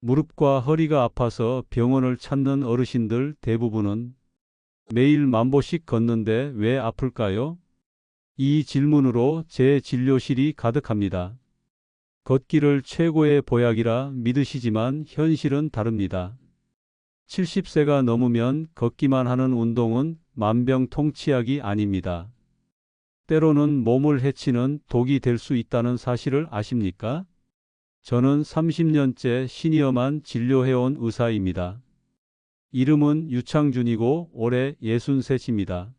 무릎과 허리가 아파서 병원을 찾는 어르신들 대부분은 매일 만보씩 걷는데 왜 아플까요? 이 질문으로 제 진료실이 가득합니다. 걷기를 최고의 보약이라 믿으시지만 현실은 다릅니다. 70세가 넘으면 걷기만 하는 운동은 만병통치약이 아닙니다. 때로는 몸을 해치는 독이 될 수 있다는 사실을 아십니까? 저는 30년째 시니어만 진료해온 의사입니다. 이름은 유창준이고 올해 63입니다.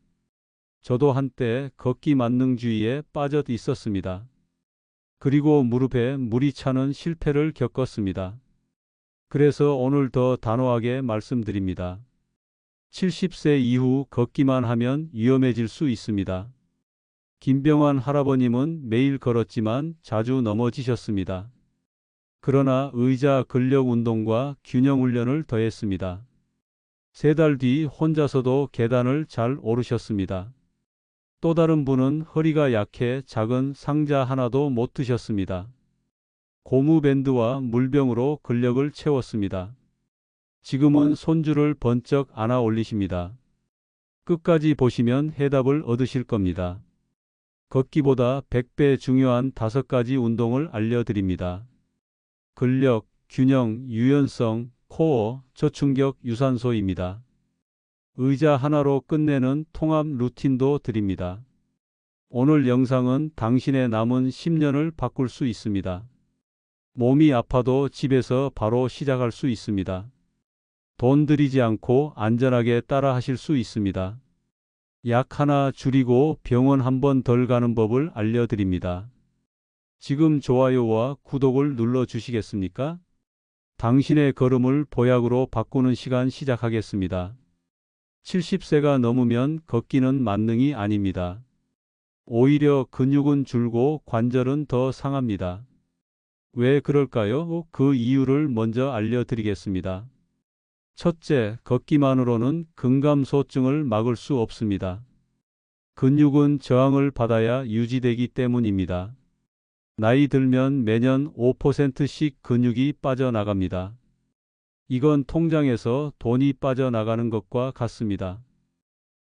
저도 한때 걷기 만능주의에 빠져 있었습니다. 그리고 무릎에 물이 차는 실패를 겪었습니다. 그래서 오늘 더 단호하게 말씀드립니다. 70세 이후 걷기만 하면 위험해질 수 있습니다. 김병환 할아버님은 매일 걸었지만 자주 넘어지셨습니다. 그러나 의자 근력 운동과 균형 훈련을 더했습니다. 세 달 뒤 혼자서도 계단을 잘 오르셨습니다. 또 다른 분은 허리가 약해 작은 상자 하나도 못 드셨습니다. 고무밴드와 물병으로 근력을 채웠습니다. 지금은 손주를 번쩍 안아 올리십니다. 끝까지 보시면 해답을 얻으실 겁니다. 걷기보다 100배 중요한 다섯 가지 운동을 알려드립니다. 근력, 균형, 유연성, 코어, 저충격, 유산소입니다. 의자 하나로 끝내는 통합 루틴도 드립니다. 오늘 영상은 당신의 남은 10년을 바꿀 수 있습니다. 몸이 아파도 집에서 바로 시작할 수 있습니다. 돈 들이지 않고 안전하게 따라 하실 수 있습니다. 약 하나 줄이고 병원 한 번 덜 가는 법을 알려드립니다. 지금 좋아요와 구독을 눌러 주시겠습니까? 당신의 걸음을 보약으로 바꾸는 시간 시작하겠습니다. 70세가 넘으면 걷기는 만능이 아닙니다. 오히려 근육은 줄고 관절은 더 상합니다. 왜 그럴까요? 그 이유를 먼저 알려드리겠습니다. 첫째, 걷기만으로는 근감소증을 막을 수 없습니다. 근육은 저항을 받아야 유지되기 때문입니다. 나이 들면 매년 5%씩 근육이 빠져나갑니다. 이건 통장에서 돈이 빠져나가는 것과 같습니다.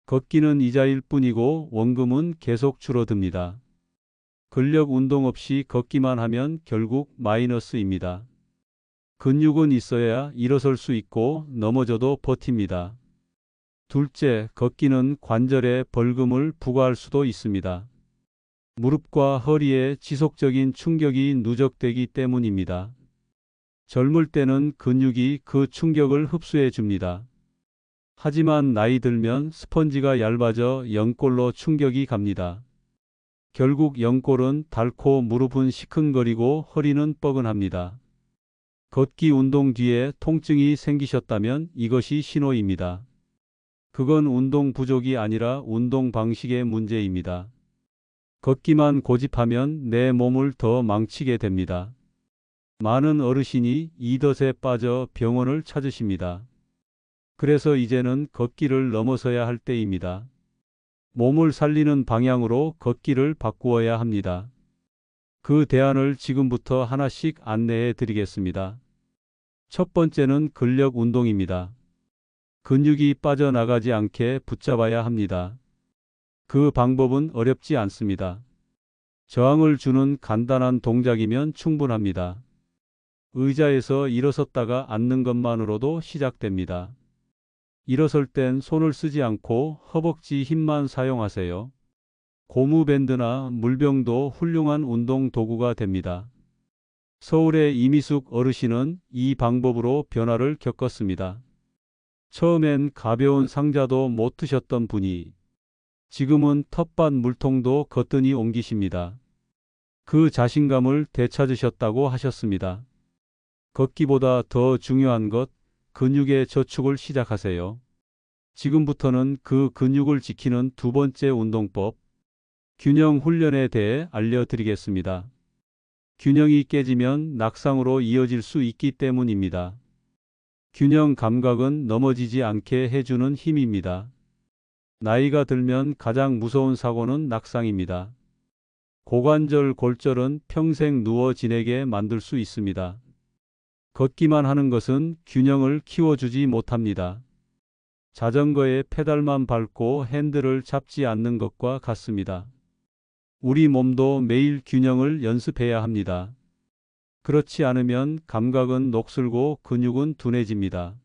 걷기는 이자일 뿐이고 원금은 계속 줄어듭니다. 근력 운동 없이 걷기만 하면 결국 마이너스입니다. 근육은 있어야 일어설 수 있고 넘어져도 버팁니다. 둘째, 걷기는 관절에 벌금을 부과할 수도 있습니다. 무릎과 허리에 지속적인 충격이 누적되기 때문입니다. 젊을 때는 근육이 그 충격을 흡수해 줍니다. 하지만 나이 들면 스펀지가 얇아져 연골로 충격이 갑니다. 결국 연골은 닳고 무릎은 시큰거리고 허리는 뻐근합니다. 걷기 운동 뒤에 통증이 생기셨다면 이것이 신호입니다. 그건 운동 부족이 아니라 운동 방식의 문제입니다. 걷기만 고집하면 내 몸을 더 망치게 됩니다. 많은 어르신이 이 덫에 빠져 병원을 찾으십니다. 그래서 이제는 걷기를 넘어서야 할 때입니다. 몸을 살리는 방향으로 걷기를 바꾸어야 합니다. 그 대안을 지금부터 하나씩 안내해 드리겠습니다. 첫 번째는 근력 운동입니다. 근육이 빠져나가지 않게 붙잡아야 합니다. 그 방법은 어렵지 않습니다. 저항을 주는 간단한 동작이면 충분합니다. 의자에서 일어섰다가 앉는 것만으로도 시작됩니다. 일어설 땐 손을 쓰지 않고 허벅지 힘만 사용하세요. 고무밴드나 물병도 훌륭한 운동 도구가 됩니다. 서울의 이미숙 어르신은 이 방법으로 변화를 겪었습니다. 처음엔 가벼운 상자도 못 드셨던 분이 지금은 텃밭 물통도 거뜬히 옮기십니다. 그 자신감을 되찾으셨다고 하셨습니다. 걷기보다 더 중요한 것, 근육의 저축을 시작하세요. 지금부터는 그 근육을 지키는 두 번째 운동법, 균형 훈련에 대해 알려드리겠습니다. 균형이 깨지면 낙상으로 이어질 수 있기 때문입니다. 균형 감각은 넘어지지 않게 해주는 힘입니다. 나이가 들면 가장 무서운 사고는 낙상입니다. 고관절 골절은 평생 누워 지내게 만들 수 있습니다. 걷기만 하는 것은 균형을 키워주지 못합니다. 자전거의 페달만 밟고 핸들을 잡지 않는 것과 같습니다. 우리 몸도 매일 균형을 연습해야 합니다. 그렇지 않으면 감각은 녹슬고 근육은 둔해집니다.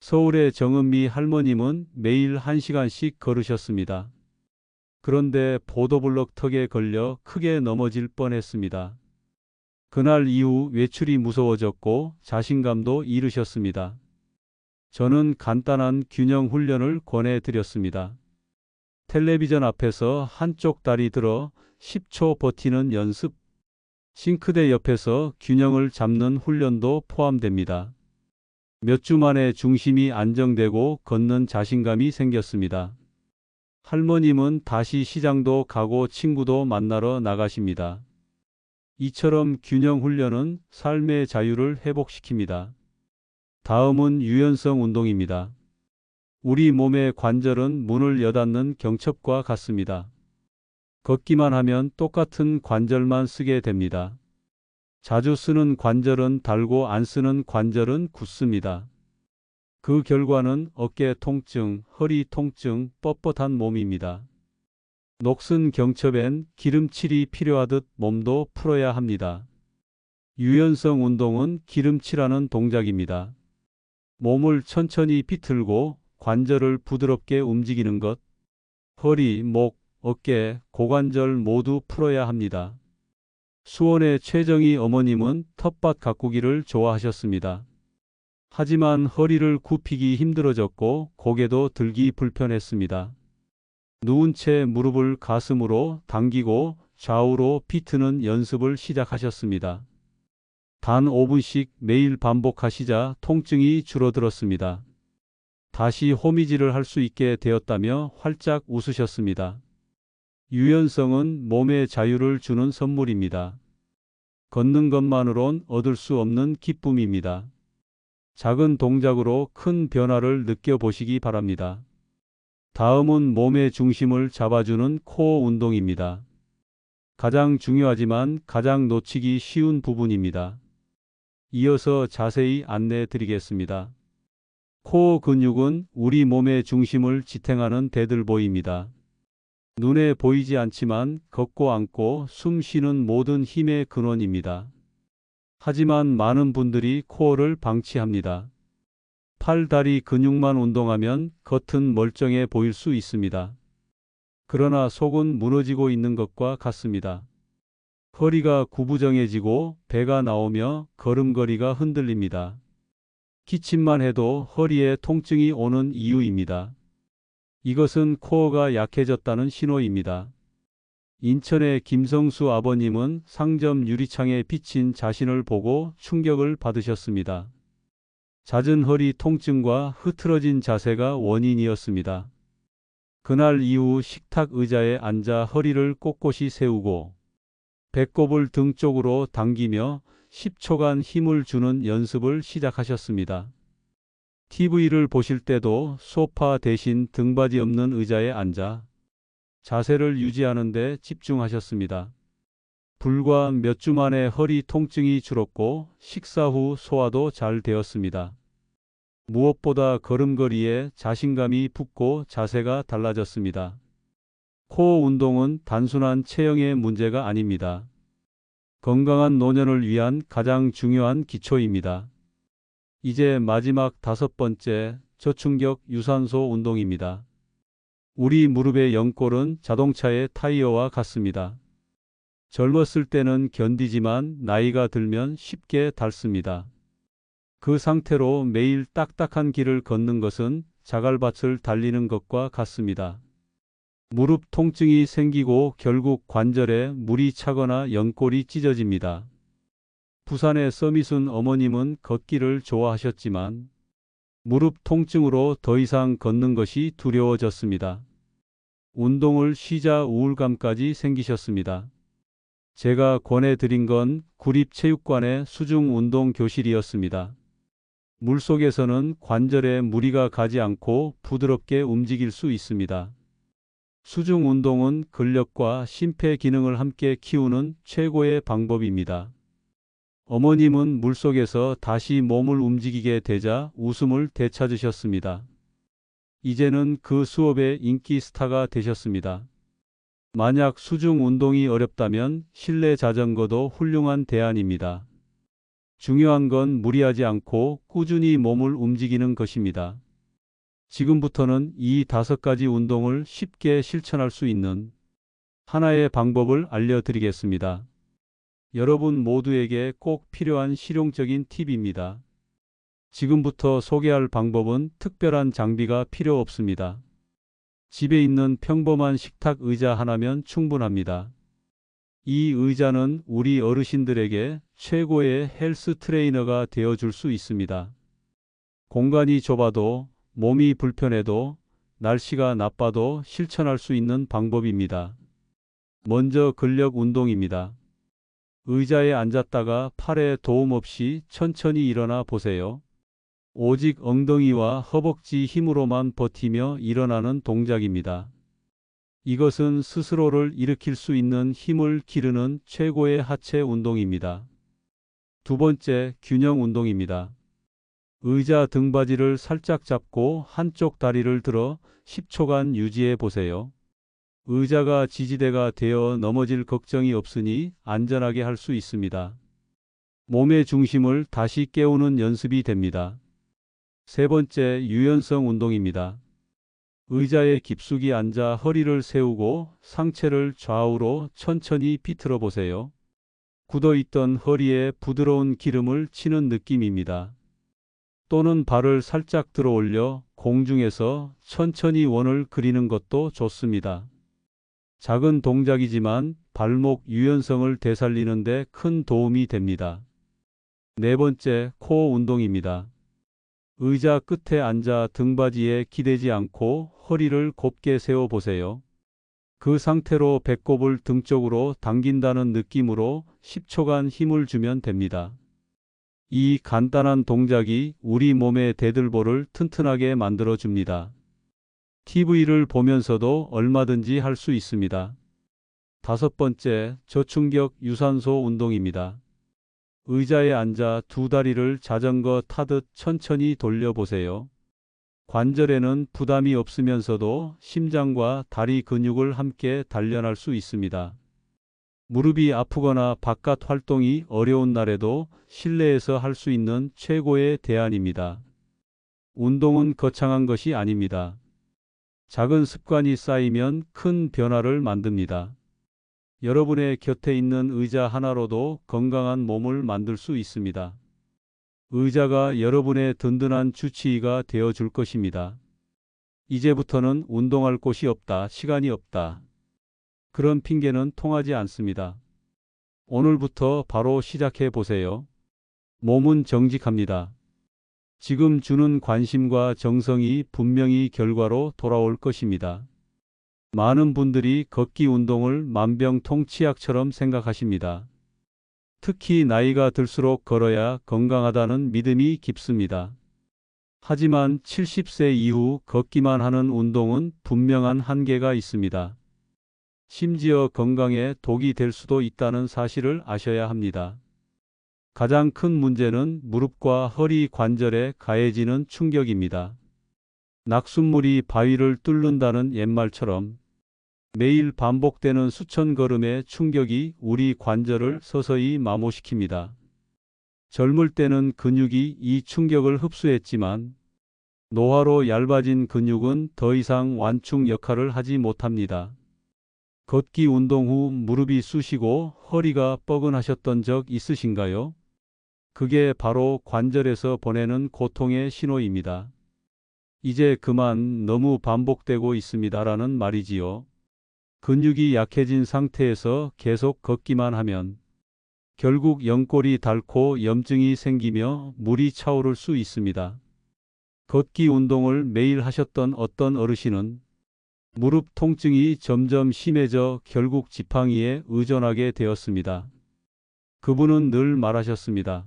서울의 정은미 할머님은 매일 1시간씩 걸으셨습니다. 그런데 보도블럭 턱에 걸려 크게 넘어질 뻔했습니다. 그날 이후 외출이 무서워졌고 자신감도 잃으셨습니다. 저는 간단한 균형 훈련을 권해드렸습니다. 텔레비전 앞에서 한쪽 다리 들어 10초 버티는 연습, 싱크대 옆에서 균형을 잡는 훈련도 포함됩니다. 몇 주 만에 중심이 안정되고 걷는 자신감이 생겼습니다. 할머님은 다시 시장도 가고 친구도 만나러 나가십니다. 이처럼 균형 훈련은 삶의 자유를 회복시킵니다. 다음은 유연성 운동입니다. 우리 몸의 관절은 문을 여닫는 경첩과 같습니다. 걷기만 하면 똑같은 관절만 쓰게 됩니다. 자주 쓰는 관절은 달고 안 쓰는 관절은 굳습니다. 그 결과는 어깨 통증, 허리 통증, 뻣뻣한 몸입니다. 녹슨 경첩엔 기름칠이 필요하듯 몸도 풀어야 합니다. 유연성 운동은 기름칠하는 동작입니다. 몸을 천천히 비틀고 관절을 부드럽게 움직이는 것, 허리, 목, 어깨, 고관절 모두 풀어야 합니다. 수원의 최정희 어머님은 텃밭 가꾸기를 좋아하셨습니다. 하지만 허리를 굽히기 힘들어졌고 고개도 들기 불편했습니다. 누운 채 무릎을 가슴으로 당기고 좌우로 비트는 연습을 시작하셨습니다. 단 5분씩 매일 반복하시자 통증이 줄어들었습니다. 다시 호미질을 할 수 있게 되었다며 활짝 웃으셨습니다. 유연성은 몸의 자유를 주는 선물입니다. 걷는 것만으론 얻을 수 없는 기쁨입니다. 작은 동작으로 큰 변화를 느껴보시기 바랍니다. 다음은 몸의 중심을 잡아주는 코어 운동입니다. 가장 중요하지만 가장 놓치기 쉬운 부분입니다. 이어서 자세히 안내해 드리겠습니다. 코어 근육은 우리 몸의 중심을 지탱하는 대들보입니다. 눈에 보이지 않지만 걷고 앉고 숨 쉬는 모든 힘의 근원입니다. 하지만 많은 분들이 코어를 방치합니다. 팔, 다리 근육만 운동하면 겉은 멀쩡해 보일 수 있습니다. 그러나 속은 무너지고 있는 것과 같습니다. 허리가 구부정해지고 배가 나오며 걸음걸이가 흔들립니다. 기침만 해도 허리에 통증이 오는 이유입니다. 이것은 코어가 약해졌다는 신호입니다. 인천의 김성수 아버님은 상점 유리창에 비친 자신을 보고 충격을 받으셨습니다. 잦은 허리 통증과 흐트러진 자세가 원인이었습니다. 그날 이후 식탁 의자에 앉아 허리를 꼿꼿이 세우고 배꼽을 등 쪽으로 당기며 10초간 힘을 주는 연습을 시작하셨습니다. TV를 보실 때도 소파 대신 등받이 없는 의자에 앉아 자세를 유지하는 데 집중하셨습니다. 불과 몇 주 만에 허리 통증이 줄었고 식사 후 소화도 잘 되었습니다. 무엇보다 걸음걸이에 자신감이 붙고 자세가 달라졌습니다. 코어 운동은 단순한 체형의 문제가 아닙니다. 건강한 노년을 위한 가장 중요한 기초입니다. 이제 마지막 다섯 번째 저충격 유산소 운동입니다. 우리 무릎의 연골은 자동차의 타이어와 같습니다. 젊었을 때는 견디지만 나이가 들면 쉽게 닳습니다. 그 상태로 매일 딱딱한 길을 걷는 것은 자갈밭을 달리는 것과 같습니다. 무릎 통증이 생기고 결국 관절에 물이 차거나 연골이 찢어집니다. 부산의 서미순 어머님은 걷기를 좋아하셨지만 무릎 통증으로 더 이상 걷는 것이 두려워졌습니다. 운동을 쉬자 우울감까지 생기셨습니다. 제가 권해드린 건 구립체육관의 수중운동 교실이었습니다. 물속에서는 관절에 무리가 가지 않고 부드럽게 움직일 수 있습니다. 수중운동은 근력과 심폐 기능을 함께 키우는 최고의 방법입니다. 어머님은 물속에서 다시 몸을 움직이게 되자 웃음을 되찾으셨습니다. 이제는 그 수업의 인기 스타가 되셨습니다. 만약 수중 운동이 어렵다면 실내 자전거도 훌륭한 대안입니다. 중요한 건 무리하지 않고 꾸준히 몸을 움직이는 것입니다. 지금부터는 이 다섯 가지 운동을 쉽게 실천할 수 있는 하나의 방법을 알려드리겠습니다. 여러분 모두에게 꼭 필요한 실용적인 팁입니다. 지금부터 소개할 방법은 특별한 장비가 필요 없습니다. 집에 있는 평범한 식탁 의자 하나면 충분합니다. 이 의자는 우리 어르신들에게 최고의 헬스 트레이너가 되어 줄 수 있습니다. 공간이 좁아도 몸이 불편해도 날씨가 나빠도 실천할 수 있는 방법입니다. 먼저 근력 운동입니다. 의자에 앉았다가 팔에 도움 없이 천천히 일어나 보세요. 오직 엉덩이와 허벅지 힘으로만 버티며 일어나는 동작입니다. 이것은 스스로를 일으킬 수 있는 힘을 기르는 최고의 하체 운동입니다. 두 번째, 균형 운동입니다. 의자 등받이를 살짝 잡고 한쪽 다리를 들어 10초간 유지해 보세요. 의자가 지지대가 되어 넘어질 걱정이 없으니 안전하게 할 수 있습니다. 몸의 중심을 다시 깨우는 연습이 됩니다. 세 번째, 유연성 운동입니다. 의자에 깊숙이 앉아 허리를 세우고 상체를 좌우로 천천히 비틀어 보세요. 굳어 있던 허리에 부드러운 기름을 치는 느낌입니다. 또는 발을 살짝 들어 올려 공중에서 천천히 원을 그리는 것도 좋습니다. 작은 동작이지만 발목 유연성을 되살리는 데 큰 도움이 됩니다. 네 번째, 코어 운동입니다. 의자 끝에 앉아 등받이에 기대지 않고 허리를 곱게 세워 보세요. 그 상태로 배꼽을 등 쪽으로 당긴다는 느낌으로 10초간 힘을 주면 됩니다. 이 간단한 동작이 우리 몸의 대들보를 튼튼하게 만들어 줍니다. TV를 보면서도 얼마든지 할 수 있습니다. 다섯 번째, 저충격 유산소 운동입니다. 의자에 앉아 두 다리를 자전거 타듯 천천히 돌려보세요. 관절에는 부담이 없으면서도 심장과 다리 근육을 함께 단련할 수 있습니다. 무릎이 아프거나 바깥 활동이 어려운 날에도 실내에서 할 수 있는 최고의 대안입니다. 운동은 거창한 것이 아닙니다. 작은 습관이 쌓이면 큰 변화를 만듭니다. 여러분의 곁에 있는 의자 하나로도 건강한 몸을 만들 수 있습니다. 의자가 여러분의 든든한 주치의가 되어 줄 것입니다. 이제부터는 운동할 곳이 없다, 시간이 없다. 그런 핑계는 통하지 않습니다. 오늘부터 바로 시작해 보세요. 몸은 정직합니다. 지금 주는 관심과 정성이 분명히 결과로 돌아올 것입니다. 많은 분들이 걷기 운동을 만병통치약처럼 생각하십니다. 특히 나이가 들수록 걸어야 건강하다는 믿음이 깊습니다. 하지만 70세 이후 걷기만 하는 운동은 분명한 한계가 있습니다. 심지어 건강에 독이 될 수도 있다는 사실을 아셔야 합니다. 가장 큰 문제는 무릎과 허리 관절에 가해지는 충격입니다. 낙숫물이 바위를 뚫는다는 옛말처럼 매일 반복되는 수천 걸음의 충격이 우리 관절을 서서히 마모시킵니다. 젊을 때는 근육이 이 충격을 흡수했지만 노화로 얇아진 근육은 더 이상 완충 역할을 하지 못합니다. 걷기 운동 후 무릎이 쑤시고 허리가 뻐근하셨던 적 있으신가요? 그게 바로 관절에서 보내는 고통의 신호입니다. 이제 그만 너무 반복되고 있습니다라는 말이지요. 근육이 약해진 상태에서 계속 걷기만 하면 결국 연골이 닳고 염증이 생기며 물이 차오를 수 있습니다. 걷기 운동을 매일 하셨던 어떤 어르신은 무릎 통증이 점점 심해져 결국 지팡이에 의존하게 되었습니다. 그분은 늘 말하셨습니다.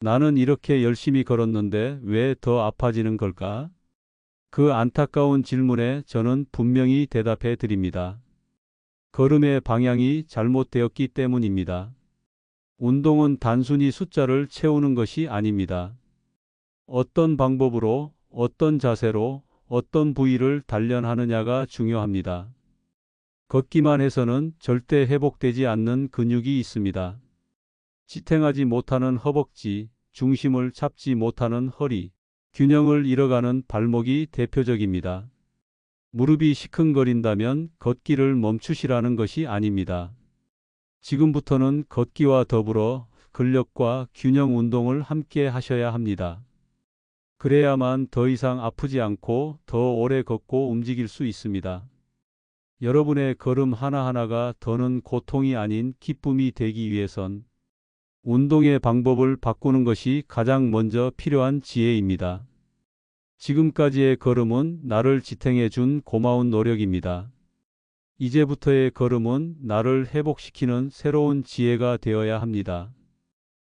나는 이렇게 열심히 걸었는데 왜 더 아파지는 걸까? 그 안타까운 질문에 저는 분명히 대답해 드립니다. 걸음의 방향이 잘못되었기 때문입니다. 운동은 단순히 숫자를 채우는 것이 아닙니다. 어떤 방법으로, 어떤 자세로, 어떤 부위를 단련하느냐가 중요합니다. 걷기만 해서는 절대 회복되지 않는 근육이 있습니다. 지탱하지 못하는 허벅지, 중심을 잡지 못하는 허리, 균형을 잃어가는 발목이 대표적입니다. 무릎이 시큰거린다면 걷기를 멈추시라는 것이 아닙니다. 지금부터는 걷기와 더불어 근력과 균형 운동을 함께 하셔야 합니다. 그래야만 더 이상 아프지 않고 더 오래 걷고 움직일 수 있습니다. 여러분의 걸음 하나하나가 더는 고통이 아닌 기쁨이 되기 위해선 운동의 방법을 바꾸는 것이 가장 먼저 필요한 지혜입니다. 지금까지의 걸음은 나를 지탱해 준 고마운 노력입니다. 이제부터의 걸음은 나를 회복시키는 새로운 지혜가 되어야 합니다.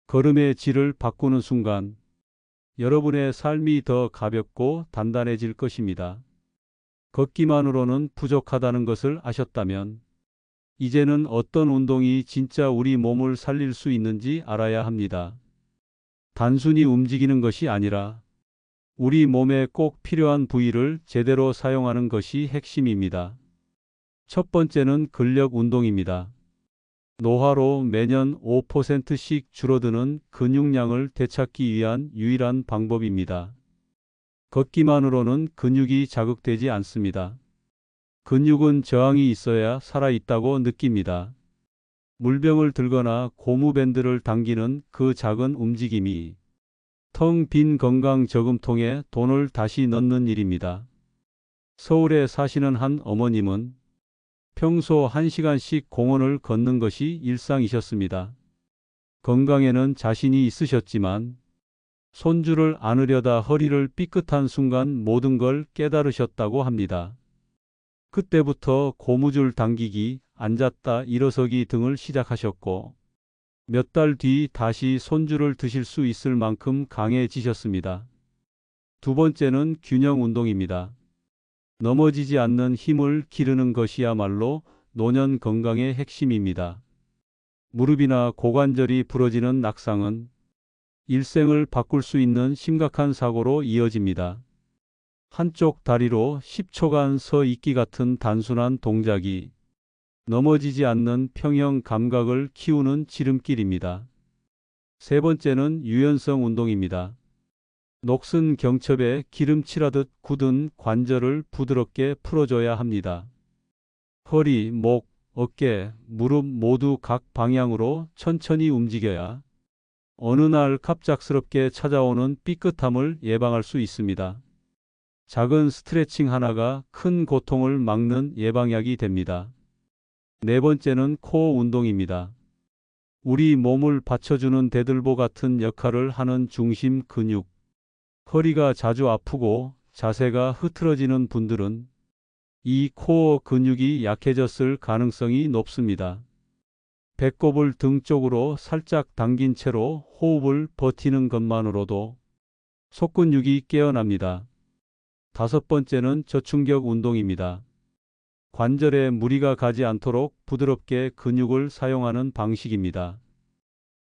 걸음의 질을 바꾸는 순간 여러분의 삶이 더 가볍고 단단해질 것입니다. 걷기만으로는 부족하다는 것을 아셨다면 이제는 어떤 운동이 진짜 우리 몸을 살릴 수 있는지 알아야 합니다. 단순히 움직이는 것이 아니라 우리 몸에 꼭 필요한 부위를 제대로 사용하는 것이 핵심입니다. 첫 번째는 근력 운동입니다. 노화로 매년 5%씩 줄어드는 근육량을 되찾기 위한 유일한 방법입니다. 걷기만으로는 근육이 자극되지 않습니다. 근육은 저항이 있어야 살아있다고 느낍니다. 물병을 들거나 고무밴드를 당기는 그 작은 움직임이 텅 빈 건강 저금통에 돈을 다시 넣는 일입니다. 서울에 사시는 한 어머님은 평소 1시간씩 공원을 걷는 것이 일상이셨습니다. 건강에는 자신이 있으셨지만 손주를 안으려다 허리를 삐끗한 순간 모든 걸 깨달으셨다고 합니다. 그때부터 고무줄 당기기, 앉았다 일어서기 등을 시작하셨고 몇 달 뒤 다시 손주를 드실 수 있을 만큼 강해지셨습니다. 두 번째는 균형 운동입니다. 넘어지지 않는 힘을 기르는 것이야말로 노년 건강의 핵심입니다. 무릎이나 고관절이 부러지는 낙상은 일생을 바꿀 수 있는 심각한 사고로 이어집니다. 한쪽 다리로 10초간 서 있기 같은 단순한 동작이 넘어지지 않는 평형 감각을 키우는 지름길입니다. 세 번째는 유연성 운동입니다. 녹슨 경첩에 기름칠하듯 굳은 관절을 부드럽게 풀어줘야 합니다. 허리, 목, 어깨, 무릎 모두 각 방향으로 천천히 움직여야 어느 날 갑작스럽게 찾아오는 삐끗함을 예방할 수 있습니다. 작은 스트레칭 하나가 큰 고통을 막는 예방약이 됩니다. 네 번째는 코어 운동입니다. 우리 몸을 받쳐주는 대들보 같은 역할을 하는 중심 근육, 허리가 자주 아프고 자세가 흐트러지는 분들은 이 코어 근육이 약해졌을 가능성이 높습니다. 배꼽을 등 쪽으로 살짝 당긴 채로 호흡을 버티는 것만으로도 속근육이 깨어납니다. 다섯 번째는 저충격 운동입니다. 관절에 무리가 가지 않도록 부드럽게 근육을 사용하는 방식입니다.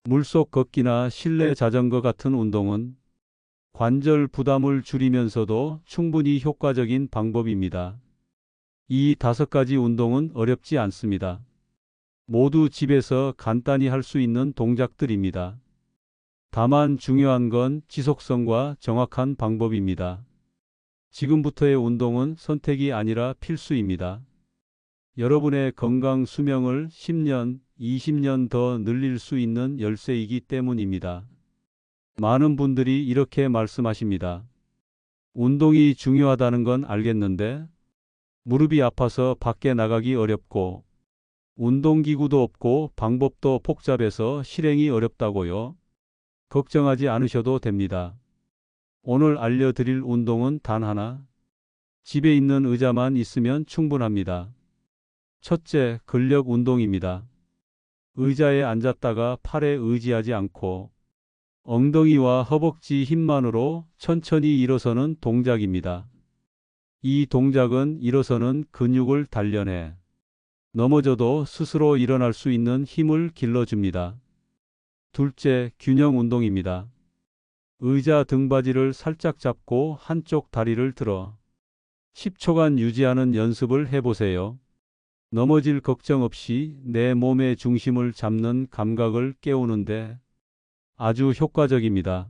물속 걷기나 실내 자전거 같은 운동은 관절 부담을 줄이면서도 충분히 효과적인 방법입니다. 이 다섯 가지 운동은 어렵지 않습니다. 모두 집에서 간단히 할 수 있는 동작들입니다. 다만 중요한 건 지속성과 정확한 방법입니다. 지금부터의 운동은 선택이 아니라 필수입니다. 여러분의 건강 수명을 10년, 20년 더 늘릴 수 있는 열쇠이기 때문입니다. 많은 분들이 이렇게 말씀하십니다. 운동이 중요하다는 건 알겠는데 무릎이 아파서 밖에 나가기 어렵고 운동기구도 없고 방법도 복잡해서 실행이 어렵다고요. 걱정하지 않으셔도 됩니다. 오늘 알려드릴 운동은 단 하나. 집에 있는 의자만 있으면 충분합니다. 첫째, 근력 운동입니다. 의자에 앉았다가 팔에 의지하지 않고 엉덩이와 허벅지 힘만으로 천천히 일어서는 동작입니다. 이 동작은 일어서는 근육을 단련해 넘어져도 스스로 일어날 수 있는 힘을 길러줍니다. 둘째, 균형 운동입니다. 의자 등받이를 살짝 잡고 한쪽 다리를 들어 10초간 유지하는 연습을 해보세요. 넘어질 걱정 없이 내 몸의 중심을 잡는 감각을 깨우는데 아주 효과적입니다.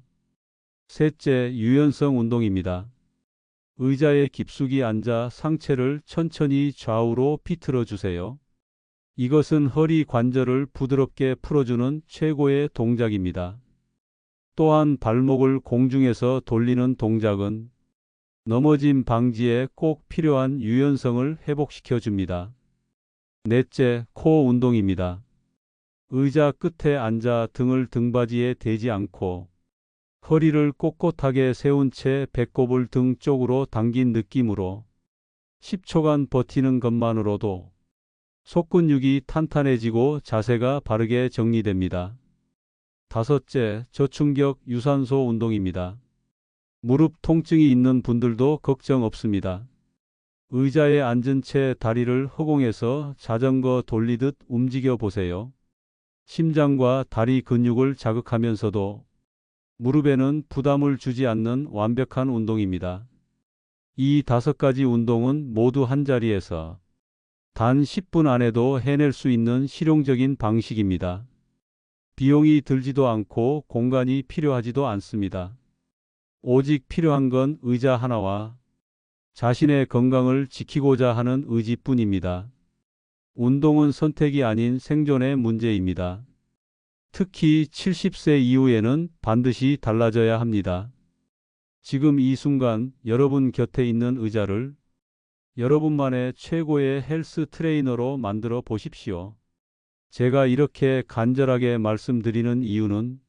셋째, 유연성 운동입니다. 의자에 깊숙이 앉아 상체를 천천히 좌우로 비틀어 주세요. 이것은 허리 관절을 부드럽게 풀어주는 최고의 동작입니다. 또한 발목을 공중에서 돌리는 동작은 넘어짐 방지에 꼭 필요한 유연성을 회복시켜 줍니다. 넷째, 코어 운동입니다. 의자 끝에 앉아 등을 등받이에 대지 않고 허리를 꼿꼿하게 세운 채 배꼽을 등 쪽으로 당긴 느낌으로 10초간 버티는 것만으로도 속근육이 탄탄해지고 자세가 바르게 정리됩니다. 다섯째, 저충격 유산소 운동입니다. 무릎 통증이 있는 분들도 걱정 없습니다. 의자에 앉은 채 다리를 허공에서 자전거 돌리듯 움직여 보세요. 심장과 다리 근육을 자극하면서도 무릎에는 부담을 주지 않는 완벽한 운동입니다. 이 다섯 가지 운동은 모두 한 자리에서 단 10분 안에도 해낼 수 있는 실용적인 방식입니다. 비용이 들지도 않고 공간이 필요하지도 않습니다. 오직 필요한 건 의자 하나와 자신의 건강을 지키고자 하는 의지뿐입니다. 운동은 선택이 아닌 생존의 문제입니다. 특히 70세 이후에는 반드시 달라져야 합니다. 지금 이 순간 여러분 곁에 있는 의자를 여러분만의 최고의 헬스 트레이너로 만들어 보십시오. 제가 이렇게 간절하게 말씀드리는 이유는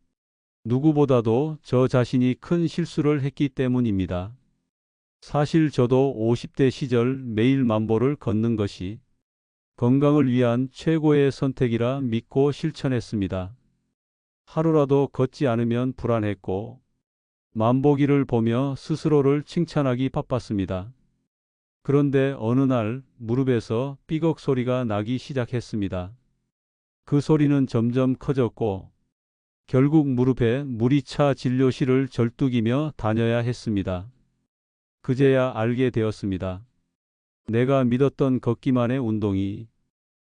누구보다도 저 자신이 큰 실수를 했기 때문입니다. 사실 저도 50대 시절 매일 만보를 걷는 것이 건강을 위한 최고의 선택이라 믿고 실천했습니다. 하루라도 걷지 않으면 불안했고 만보기를 보며 스스로를 칭찬하기 바빴습니다. 그런데 어느 날 무릎에서 삐걱 소리가 나기 시작했습니다. 그 소리는 점점 커졌고 결국 무릎에 물이 차 진료실을 절뚝이며 다녀야 했습니다. 그제야 알게 되었습니다. 내가 믿었던 걷기만의 운동이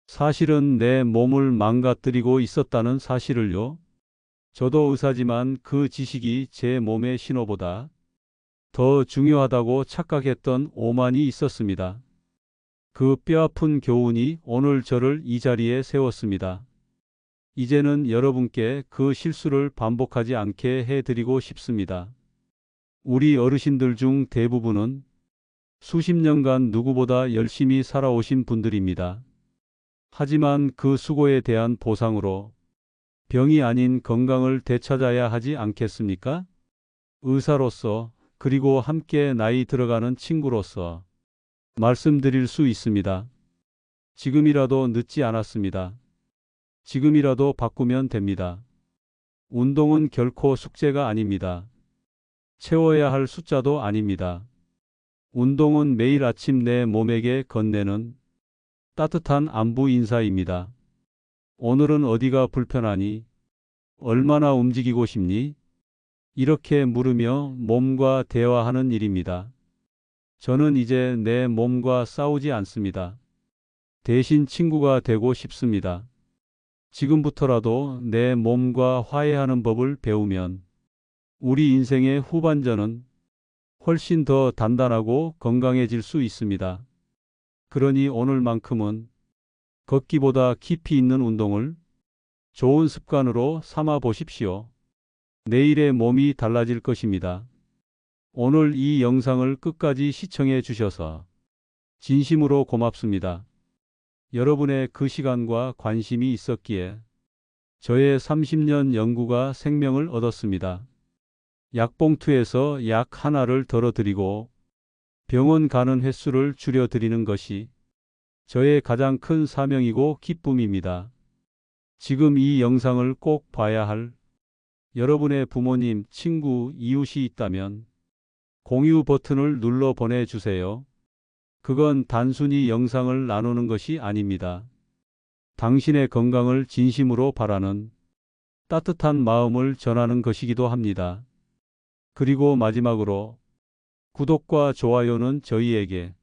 사실은 내 몸을 망가뜨리고 있었다는 사실을요. 저도 의사지만 그 지식이 제 몸의 신호보다 더 중요하다고 착각했던 오만이 있었습니다. 그 뼈아픈 교훈이 오늘 저를 이 자리에 세웠습니다. 이제는 여러분께 그 실수를 반복하지 않게 해드리고 싶습니다. 우리 어르신들 중 대부분은 수십 년간 누구보다 열심히 살아오신 분들입니다. 하지만 그 수고에 대한 보상으로 병이 아닌 건강을 되찾아야 하지 않겠습니까? 의사로서 그리고 함께 나이 들어가는 친구로서 말씀드릴 수 있습니다. 지금이라도 늦지 않았습니다. 지금이라도 바꾸면 됩니다. 운동은 결코 숙제가 아닙니다. 채워야 할 숫자도 아닙니다. 운동은 매일 아침 내 몸에게 건네는 따뜻한 안부 인사입니다. 오늘은 어디가 불편하니? 얼마나 움직이고 싶니? 이렇게 물으며 몸과 대화하는 일입니다. 저는 이제 내 몸과 싸우지 않습니다. 대신 친구가 되고 싶습니다. 지금부터라도 내 몸과 화해하는 법을 배우면 우리 인생의 후반전은 훨씬 더 단단하고 건강해질 수 있습니다. 그러니 오늘만큼은 걷기보다 깊이 있는 운동을 좋은 습관으로 삼아 보십시오. 내일의 몸이 달라질 것입니다. 오늘 이 영상을 끝까지 시청해 주셔서 진심으로 고맙습니다. 여러분의 그 시간과 관심이 있었기에 저의 30년 연구가 생명을 얻었습니다. 약봉투에서 약 하나를 덜어드리고 병원 가는 횟수를 줄여드리는 것이 저의 가장 큰 사명이고 기쁨입니다. 지금 이 영상을 꼭 봐야 할 여러분의 부모님, 친구, 이웃이 있다면 공유 버튼을 눌러 보내주세요. 그건 단순히 영상을 나누는 것이 아닙니다. 당신의 건강을 진심으로 바라는 따뜻한 마음을 전하는 것이기도 합니다. 그리고 마지막으로 구독과 좋아요는 저희에게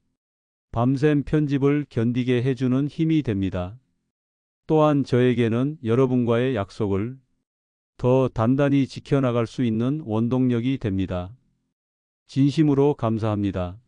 밤샘 편집을 견디게 해주는 힘이 됩니다. 또한 저에게는 여러분과의 약속을 더 단단히 지켜나갈 수 있는 원동력이 됩니다. 진심으로 감사합니다.